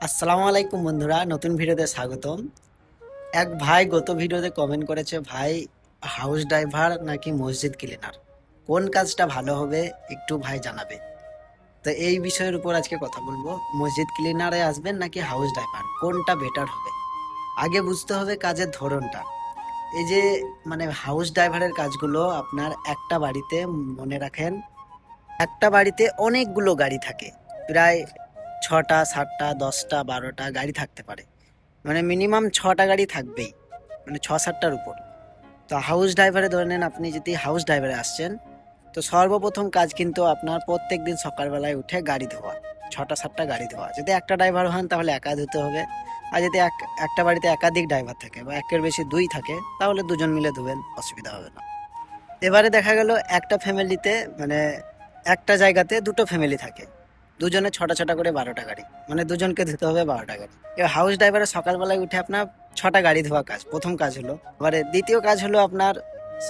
আসসালামু আলাইকুম বন্ধুরা, নতুন ভিডিওতে স্বাগতম। এক ভাই গত ভিডিওতে কমেন্ট করেছে, ভাই হাউস ড্রাইভার নাকি মসজিদ ক্লিনার কোন কাজটা ভালো হবে একটু ভাই জানাবে। তো এই বিষয়ের উপর আজকে কথা বলব। মসজিদ ক্লিনারে আসবেন নাকি হাউস ড্রাইভার কোনটা বেটার হবে? আগে বুঝতে হবে কাজের ধরনটা। এই যে মানে হাউস ড্রাইভারের কাজগুলো আপনার একটা বাড়িতে, মনে রাখেন, একটা বাড়িতে অনেকগুলো গাড়ি থাকে। প্রায় ছটা, সাতটা, দশটা, বারোটা গাড়ি থাকতে পারে। মানে মিনিমাম ছটা গাড়ি থাকবেই মানে ছ, সাতটার উপর। তো হাউস ড্রাইভারে ধরে নেন আপনি যদি হাউস ড্রাইভারে আসছেন, তো সর্বপ্রথম কাজ কিন্তু আপনার প্রত্যেক দিন সকালবেলায় উঠে গাড়ি ধোয়া, ছটা, সাতটা গাড়ি ধোয়া। যদি একটা ড্রাইভার হন তাহলে একা ধুতে হবে, আর যদি এক, একটা বাড়িতে একাধিক ড্রাইভার থাকে বা একের বেশি দুই থাকে, তাহলে দুজন মিলে ধুবেন, অসুবিধা হবে না। এবারে দেখা গেল একটা ফ্যামিলিতে মানে একটা জায়গাতে দুটো ফ্যামিলি থাকে। দুজনে ছটা ছটা করে বারোটা গাড়ি। মানে দুজনকে ধুতে হবে বারোটা গাড়ি। এবার হাউস ড্রাইভারের সকালবেলায় উঠে আপনার ছটা গাড়ি ধোয়া কাজ, প্রথম কাজ হলো। এবারে দ্বিতীয় কাজ হলো আপনার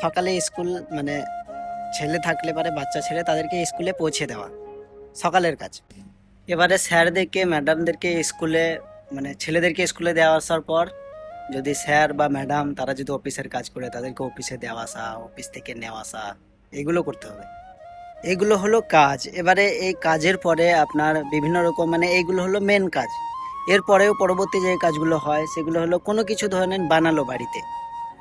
সকালে স্কুল মানে ছেলে থাকলে পারে, বাচ্চা ছেলে, তাদেরকে স্কুলে পৌঁছে দেওয়া। সকালের কাজ। এবারে স্যারদেরকে ম্যাডামদেরকে স্কুলে মানে ছেলেদেরকে স্কুলে দেওয়া আসার পর, যদি স্যার বা ম্যাডাম তারা যদি অফিসের কাজ করে, তাদেরকে অফিসে দেওয়া আসা অফিস থেকে নেওয়া আসা, এগুলো করতে হবে। এগুলো হলো কাজ। এবারে এই কাজের পরে আপনার বিভিন্ন রকম মানে এইগুলো হলো মেন কাজ। এরপরেও পরবর্তী যে কাজগুলো হয়, সেগুলো হলো কোনো কিছু ধরেন বানালো বাড়িতে।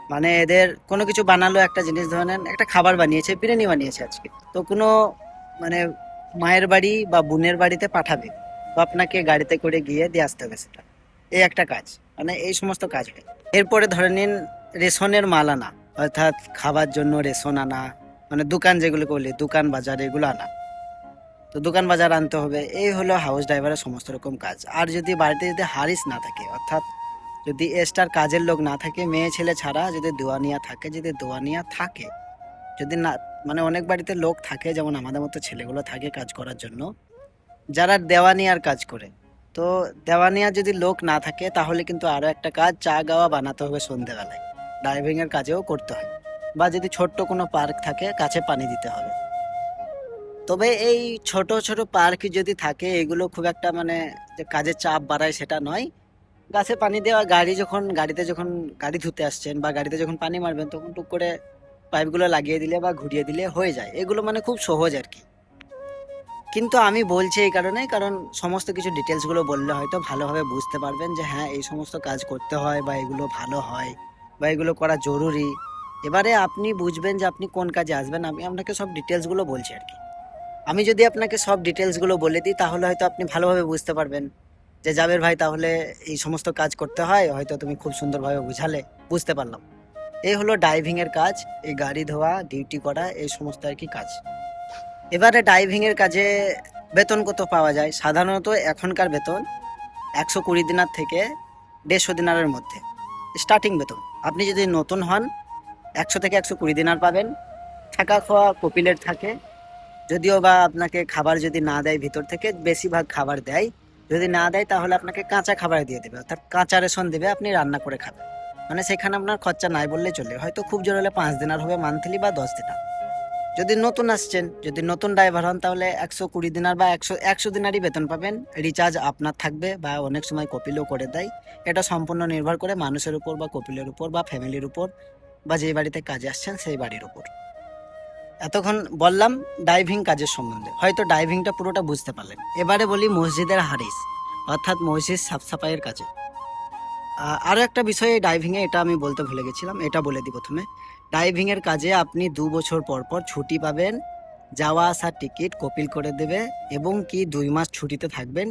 মানে এদের কোনো কিছু বানালো, একটা জিনিস ধরেন একটা খাবার বানিয়েছে, বিরিয়ানি বানিয়েছে আজকে। তো কোনো মানে মায়ের বাড়ি বা বোনের বাড়িতে পাঠাবে। তো আপনাকে গাড়িতে করে গিয়ে দিয়ে আসতে হবে সেটা। এই একটা কাজ। মানে এই সমস্ত কাজ হয়। এরপরে ধরে নিন রেশনের মাল আনা। অর্থাৎ খাবার জন্য রেশন আনা মানে দোকান যেগুলো বলি দোকান বাজার এগুলো আনা। তো দোকান বাজার আনতে হবে, এই হলো হাউস ড্রাইভারের সমস্ত রকম কাজ। আর যদি বাড়িতে যদি হারিস না থাকে, অর্থাৎ যদি এস্টার কাজের লোক না থাকে, মেয়ে ছেলে ছাড়া যদি দোয়ানিয়া থাকে, যদি দোয়ানিয়া থাকে, যদি না মানে অনেক বাড়িতে লোক থাকে, যেমন আমাদের মতো ছেলেগুলো থাকে কাজ করার জন্য, যারা দেওয়ানিয়ার কাজ করে, তো দেওয়ানিয়া যদি লোক না থাকে, তাহলে কিন্তু আরও একটা কাজ চা গাওয়া বানাতে হবে সন্ধেবেলায়। ড্রাইভিংয়ের কাজেও করতে হয়। বা যদি ছোট্ট কোনো পার্ক থাকে, কাছে পানি দিতে হবে। তবে এই ছোট ছোট পার্ক যদি থাকে, এগুলো খুব একটা মানে যে কাজের চাপ বাড়ায় সেটা নয়। গাছে পানি দেওয়া, গাড়ি যখন, গাড়িতে যখন গাড়ি ধুতে আসছেন বা গাড়িতে যখন পানি মারবেন, তখন টুক করে পাইপগুলো লাগিয়ে দিলে বা ঘুরিয়ে দিলে হয়ে যায়। এগুলো মানে খুব সহজ আর কি। কিন্তু আমি বলছি এই কারণে কারণ সমস্ত কিছু ডিটেলসগুলো বললে হয়তো ভালোভাবে বুঝতে পারবেন যে হ্যাঁ এই সমস্ত কাজ করতে হয় বা এগুলো ভালো হয় বা এগুলো করা জরুরি। এবারে আপনি বুঝবেন যে আপনি কোন কাজে আসবেন, আমি আপনাকে সব ডিটেলসগুলো বলছি আর কি। আমি যদি আপনাকে সব ডিটেলসগুলো বলে দিই, তাহলে হয়তো আপনি ভালোভাবে বুঝতে পারবেন যে জাবের ভাই তাহলে এই সমস্ত কাজ করতে হয়, হয়তো তুমি খুব সুন্দরভাবে বুঝালে, বুঝতে পারলাম। এই হলো ড্রাইভিংয়ের কাজ, এই গাড়ি ধোয়া, ডিউটি করা, এই সমস্ত আর কি কাজ। এবারে ড্রাইভিংয়ের কাজে বেতন কত পাওয়া যায়? সাধারণত এখনকার বেতন একশো কুড়ি দিনার থেকে দেড়শো দিনারের মধ্যে, স্টার্টিং বেতন। আপনি যদি নতুন হন একশো থেকে একশো কুড়ি দিনার পাবেন। থাকা খাওয়া কপিলের থাকে। যদিও বা আপনাকে খাবার যদি না দেয় ভিতর থেকে, বেশিরভাগ খাবার দেয়। যদি না দেয় তাহলে আপনাকে কাঁচা খাবার দিয়ে দেবে। অর্থাৎ কাঁচা রেশন দেবে, আপনি রান্না করে খাবেন। মানে সেখানে আপনার খরচা নাই বললেই চলে। হয়তো খুব জোর হলে পাঁচ দিনার হবে মান্থলি বা দশ দিনার। যদি নতুন আসছেন, যদি নতুন ড্রাইভার হন, তাহলে একশো কুড়ি দিনার বা একশো একশো দিনারই বেতন পাবেন। রিচার্জ আপনার থাকবে বা অনেক সময় কপিলও করে দেয়। এটা সম্পূর্ণ নির্ভর করে মানুষের উপর বা কপিলের উপর বা ফ্যামিলির উপর। বা যেই বাড়িতে কাজে আসছেন সেই বাড়ির উপর। এতক্ষণ বললাম ডাইভিং কাজের সম্বন্ধে। হয়তো ডাইভিংটা পুরোটা বুঝতে পারলেন। এবারে বলি মসজিদের হারিস, অর্থাৎ মসজিদ সাফসাফাইয়ের কাজে। আরও একটা বিষয় ডাইভিংয়ে এটা আমি বলতে ভুলে গেছিলাম, এটা বলে দিই প্রথমে। ডাইভিংয়ের কাজে আপনি দু বছর পর পর ছুটি পাবেন, যাওয়া আসার টিকিট কপিল করে দেবে এবং কি দুই মাস ছুটিতে থাকবেন,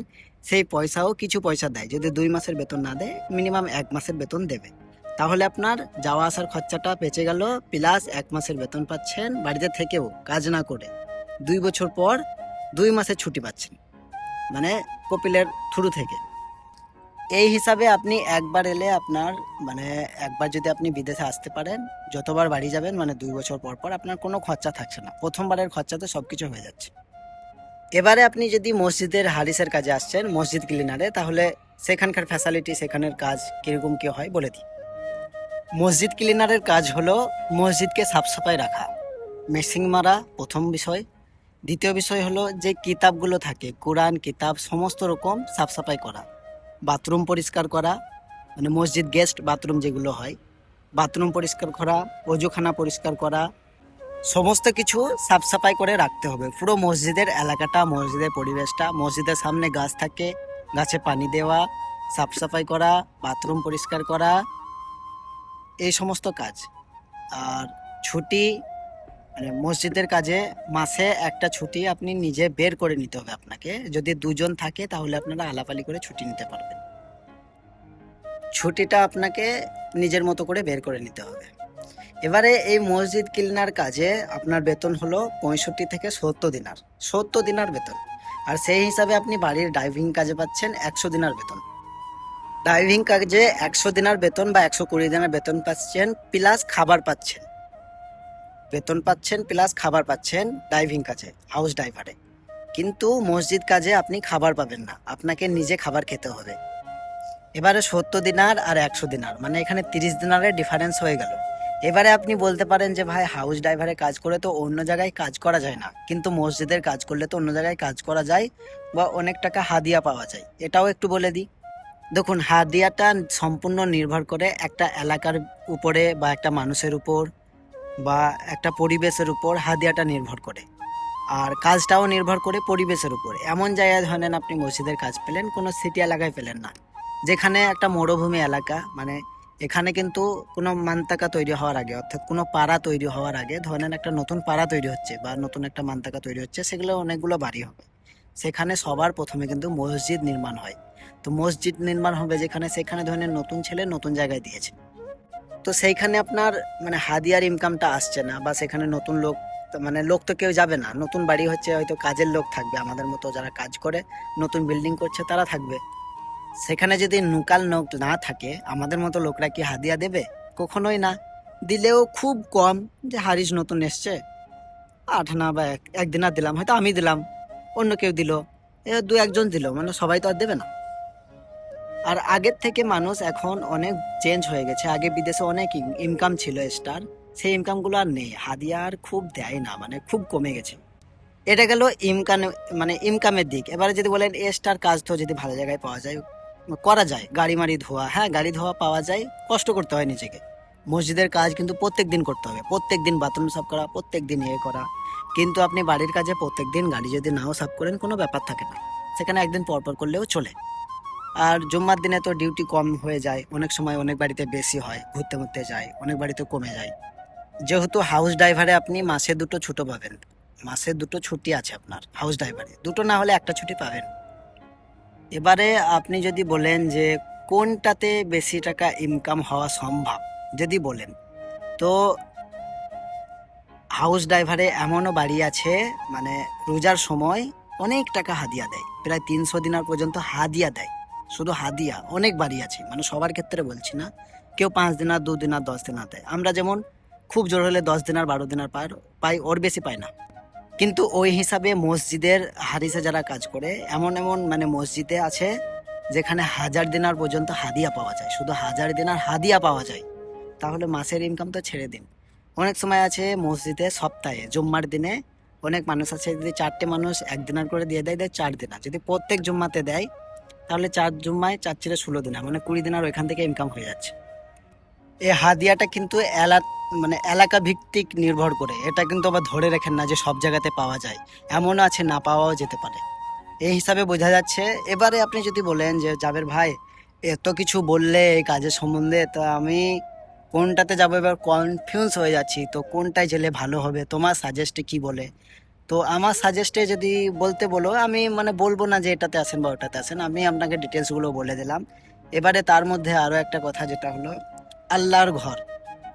সেই পয়সাও কিছু পয়সা দেয়। যদি দুই মাসের বেতন না দেয়, মিনিমাম এক মাসের বেতন দেবে। তাহলে আপনার যাওয়া আসার খরচাটা বেঁচে গেল, প্লাস এক মাসের বেতন পাচ্ছেন বাড়িতে থেকেও কাজ না করে। দুই বছর পর দুই মাসের ছুটি পাচ্ছেন মানে কপিলের থ্রু থেকে। এই হিসাবে আপনি একবার এলে আপনার মানে একবার যদি আপনি বিদেশে আসতে পারেন, যতবার বাড়ি যাবেন মানে দুই বছর পর পর আপনার কোনো খরচা থাকছে না। প্রথমবারের খরচাতে সব কিছু হয়ে যাচ্ছে। এবারে আপনি যদি মসজিদের হারিসের কাজে আসছেন, মসজিদ ক্লিনারে তাহলে সেখানকার ফ্যাসিলিটি সেখানের কাজ কীরকম কী হয় বলে দিই। মসজিদ ক্লিনারের কাজ হলো মসজিদকে সাফসাফাই রাখা মেশিং মারা প্রথম বিষয়। দ্বিতীয় বিষয় হলো যে কিতাবগুলো থাকে, কোরআন, কিতাব, সমস্ত রকম সাফসাফাই করা, বাথরুম পরিষ্কার করা মানে মসজিদ গেস্ট বাথরুম যেগুলো হয়, বাথরুম পরিষ্কার করা, অজুখানা পরিষ্কার করা, সমস্ত কিছু সাফ সাফাই করে রাখতে হবে। পুরো মসজিদের এলাকাটা, মসজিদের পরিবেশটা, মসজিদের সামনে গাছ থাকে, গাছে পানি দেওয়া সাফ সাফাই করা, বাথরুম পরিষ্কার করা এই সমস্ত কাজ। আর ছুটি মানে মসজিদের কাজে মাসে একটা ছুটি আপনি নিজে বের করে নিতে হবে আপনাকে। যদি দুজন থাকে তাহলে আপনারা আলাপালি করে ছুটি নিতে পারবেন। ছুটিটা আপনাকে নিজের মতো করে বের করে নিতে হবে। এবারে এই মসজিদ ক্লিনার কাজে আপনার বেতন হলো পঁয়ষট্টি থেকে সত্তর দিনার। সত্তর দিনার বেতন। আর সেই হিসাবে আপনি বাড়ির ড্রাইভিং কাজে পাচ্ছেন একশো দিনার বেতন। ড্রাইভিং কাজে একশো দিনার বেতন বা একশো কুড়ি দিনের বেতন পাচ্ছেন প্লাস খাবার পাচ্ছেন। বেতন পাচ্ছেন প্লাস খাবার পাচ্ছেন ড্রাইভিং কাজে হাউস ড্রাইভারে কিন্তু মসজিদ কাজে আপনি খাবার পাবেন না, আপনাকে নিজে খাবার খেতে হবে। এবারে সত্তর দিনার আর একশো দিনার মানে এখানে তিরিশ দিনারের ডিফারেন্স হয়ে গেল। এবারে আপনি বলতে পারেন যে, ভাই হাউস ড্রাইভারে কাজ করে তো অন্য জায়গায় কাজ করা যায় না। কিন্তু মসজিদের কাজ করলে তো অন্য জায়গায় কাজ করা যায় বা অনেক টাকা হাদিয়া পাওয়া যায়। এটাও একটু বলে দিই। দেখুন, হাদিয়াটা সম্পূর্ণ নির্ভর করে একটা এলাকার উপরে বা একটা মানুষের উপর বা একটা পরিবেশের উপর হাদিয়াটা নির্ভর করে। আর কাজটাও নির্ভর করে পরিবেশের উপর। এমন জায়গায় ধরেন আপনি মসজিদের কাজ পেলেন, কোনো সিটি এলাকায় পেলেন না। যেখানে একটা মরুভূমি এলাকা মানে এখানে কিন্তু কোনো মান্তাকা তৈরি হওয়ার আগে, অর্থাৎ কোনো পাড়া তৈরি হওয়ার আগে, ধরেন একটা নতুন পাড়া তৈরি হচ্ছে বা নতুন একটা মান্তাকা তৈরি হচ্ছে, সেগুলো অনেকগুলো বাড়ি হবে। সেখানে সবার প্রথমে কিন্তু মসজিদ নির্মাণ হয়। তো মসজিদ নির্মাণ হবে যেখানে, সেখানে ধরেন নতুন ছেলে নতুন জায়গায় দিয়েছে। তো সেইখানে আপনার মানে হাদিয়ার ইনকামটা আসছে না বা সেখানে নতুন লোক মানে লোক তো কেউ যাবে না। নতুন বাড়ি হচ্ছে হয়তো কাজের লোক থাকবে আমাদের মতো যারা কাজ করে, নতুন বিল্ডিং করছে তারা থাকবে। সেখানে যদি নুকাল লোক না থাকে, আমাদের মতো লোকরা কি হাদিয়া দেবে? কখনোই না। দিলেও খুব কম যে হারিস নতুন এসছে। আট আনা বা এক, একদিন আর দিলাম, হয়তো আমি দিলাম, অন্য কেউ দিল দু একজন দিল মানে সবাই তো আর দেবে না। আর আগের থেকে মানুষ এখন অনেক চেঞ্জ হয়ে গেছে। আগে বিদেশে অনেক ইনকাম ছিল স্টার সেই ইনকামগুলো আর নেই। হাদিয়া আর খুব দেয় না মানে খুব কমে গেছে। এটা গেল ইনকাম মানে ইনকামের দিক। এবারে যদি বলেন এ স্টার কাজ তো যদি ভালো জায়গায় পাওয়া যায়, করা যায়। গাড়ি মাড়ি ধোয়া হ্যাঁ গাড়ি ধোয়া পাওয়া যায়, কষ্ট করতে হয় নিজেকে। মসজিদের কাজ কিন্তু প্রত্যেক দিন করতে হবে। প্রত্যেক দিন বাথরুম সাফ করা প্রত্যেক দিন ইয়ে করা। কিন্তু আপনি বাড়ির কাজে প্রত্যেক দিন গাড়ি যদি নাও সাফ করেন, কোনো ব্যাপার থাকে না। সেখানে একদিন পর পর করলেও চলে। আর জুম্মার দিনে তো ডিউটি কম হয়ে যায়। অনেক সময় অনেক বাড়িতে বেশি হয়, ঘুরতে ঘুরতে যায়, অনেক বাড়িতে কমে যায়। যেহেতু হাউস ড্রাইভারে আপনি মাসে দুটো ছুটো পাবেন। মাসে দুটো ছুটি আছে আপনার হাউস ড্রাইভারে দুটো না হলে একটা ছুটি পাবেন। এবারে আপনি যদি বলেন যে কোনটাতে বেশি টাকা ইনকাম হওয়া সম্ভব, যদি বলেন। তো হাউস ড্রাইভারে এমনও বাড়ি আছে মানে রোজার সময় অনেক টাকা হাদিয়া দেয়। প্রায় তিনশো দিনার পর্যন্ত হাদিয়া দেয়। শুধু হাদিয়া, অনেক বাড়ি আছে। মানে সবার ক্ষেত্রে বলছি না। কেউ পাঁচ দিন আর দু দিন আর দশ দিনার দেয়। আমরা যেমন খুব জোর হলে দশ দিন আর বারো দিনার পার পাই, ওর বেশি পাই না। কিন্তু ওই হিসাবে মসজিদের হারিসে যারা কাজ করে, এমন এমন মানে মসজিদে আছে, যেখানে হাজার দিনার পর্যন্ত হাদিয়া পাওয়া যায়। শুধু হাজার দিনার হাদিয়া পাওয়া যায়। তাহলে মাসের ইনকাম তো ছেড়ে দিন। অনেক সময় আছে মসজিদে সপ্তাহে, জুম্মার দিনে অনেক মানুষ আছে, যদি চারটে মানুষ এক দিনার করে দিয়ে দেয় দেয় চার দিনার যদি প্রত্যেক জুম্মাতে দেয় তাহলে চার জুম্মায় চার ছেড়ে ষোলো দিনার মানে কুড়ি দিন আর ওইখান থেকে ইনকাম হয়ে যাচ্ছে। এই হাদিয়াটা কিন্তু এলা মানে এলাকা ভিত্তিক নির্ভর করে। এটা কিন্তু আবার ধরে রাখেন না যে সব জায়গাতে পাওয়া যায়। এমনও আছে, না পাওয়াও যেতে পারে। এই হিসাবে বোঝা যাচ্ছে। এবারে আপনি যদি বলেন যে, জাবের ভাই, এত কিছু বললে এই কাজের সম্বন্ধে, তো আমি কোনটাতে যাব? এবার কনফিউজ হয়ে যাচ্ছি। তো কোনটায় গেলে ভালো হবে? তোমার সাজেস্টে কি বলে? তো আমার সাজেস্টে যদি বলতে বলো, আমি মানে বলব না যে এটাতে আসেন বা ওটাতে আসেন আমি আপনাকে ডিটেলসগুলো বলে দিলাম। এবারে তার মধ্যে আরও একটা কথা যেটা হলো, আল্লাহর ঘর।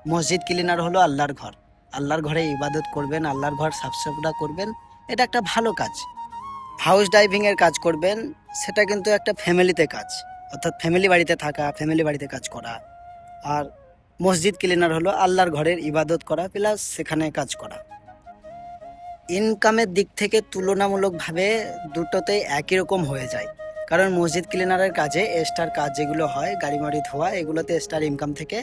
মসজিদ ক্লিনার হলো আল্লাহর ঘর। আল্লাহর ঘরে ইবাদত করবেন, আল্লাহর ঘর সাফসাফরা করবেন, এটা একটা ভালো কাজ। হাউস ড্রাইভিং এর কাজ করবেন, সেটা কিন্তু একটা ফ্যামিলিতে কাজ। অর্থাৎ ফ্যামিলি বাড়িতে থাকা ফ্যামিলি বাড়িতে কাজ করা। আর মসজিদ ক্লিনার হলো আল্লাহর ঘরের ইবাদত করা প্লাস সেখানে কাজ করা। ইনকামের দিক থেকে তুলনামূলকভাবে দুটোতেই একই রকম হয়ে যায়। কারণ মসজিদ ক্লিনারের কাজে এক্সট্রার কাজ যেগুলো হয় গাড়ি মাড়ি ধোয়া, এগুলোতে এক্সট্রার ইনকাম থেকে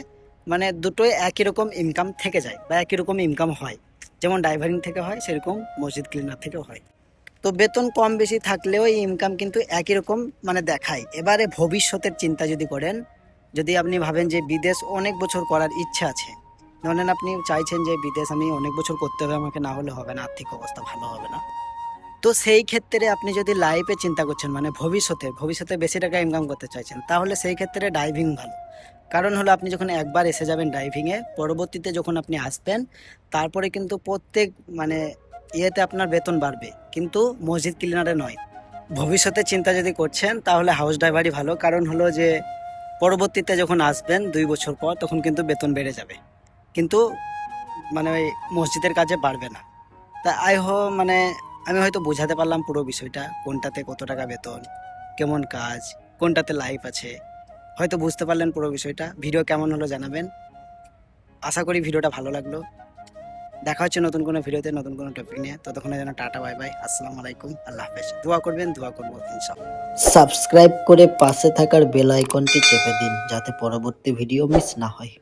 মানে দুটোই একই রকম ইনকাম থেকে যায় বা একই রকম ইনকাম হয়। যেমন ড্রাইভারিং থেকে হয়, সেরকম মসজিদ ক্লিনার থেকেও হয়। তো বেতন কম বেশি থাকলেও এই ইনকাম কিন্তু একই রকম মানে দেখায়। এবারে ভবিষ্যতের চিন্তা যদি করেন, যদি আপনি ভাবেন যে বিদেশ অনেক বছর করার ইচ্ছা আছে ধরেন আপনি চাইছেন যে বিদেশ আমি অনেক বছর করতে হবে, আমাকে না হলে হবে না, আর্থিক অবস্থা ভালো হবে না। তো সেই ক্ষেত্রে আপনি যদি লাইফে চিন্তা করছেন মানে ভবিষ্যতে ভবিষ্যতে বেশি টাকা ইনকাম করতে চাইছেন, তাহলে সেই ক্ষেত্রে ডাইভিং ভালো। কারণ হলো আপনি যখন একবার এসে যাবেন ডাইভিংয়ে পরবর্তীতে যখন আপনি আসবেন, তারপরে কিন্তু প্রত্যেক মানে ইয়েতে আপনার বেতন বাড়বে। কিন্তু মসজিদ ক্লিনারে নয়। ভবিষ্যতে চিন্তা যদি করছেন, তাহলে হাউস ড্রাইভারই ভালো। কারণ হলো যে, পরবর্তীতে যখন আসবেন দুই বছর পর, তখন কিন্তু বেতন বেড়ে যাবে। কিন্তু মানে ওই মসজিদের কাজে বাড়বে না। তা আই হো মানে আমি হয়তো বোঝাতে পারলাম পুরো বিষয়টা, কোনটাতে কত টাকা বেতন, কেমন কাজ, কোনটাতে লাইফ আছে। হয়তো বুঝতে পারলেন পুরো বিষয়টা। ভিডিও কেমন হলো জানাবেন। আশা করি ভিডিওটা ভালো লাগল। দেখা হচ্ছে নতুন কোনো ভিডিওতে, নতুন কোনো টপিক নিয়ে। ততক্ষণে যেন টাটা বাই বাই আসসালামু আলাইকুম। আল্লাহ হাফেজ। দোয়া করবেন, দোয়া করব ইনশাআল্লাহ। সাবস্ক্রাইব করে পাশে থাকার বেল আইকনটি চেপে দিন, যাতে পরবর্তী ভিডিও মিস না হয়।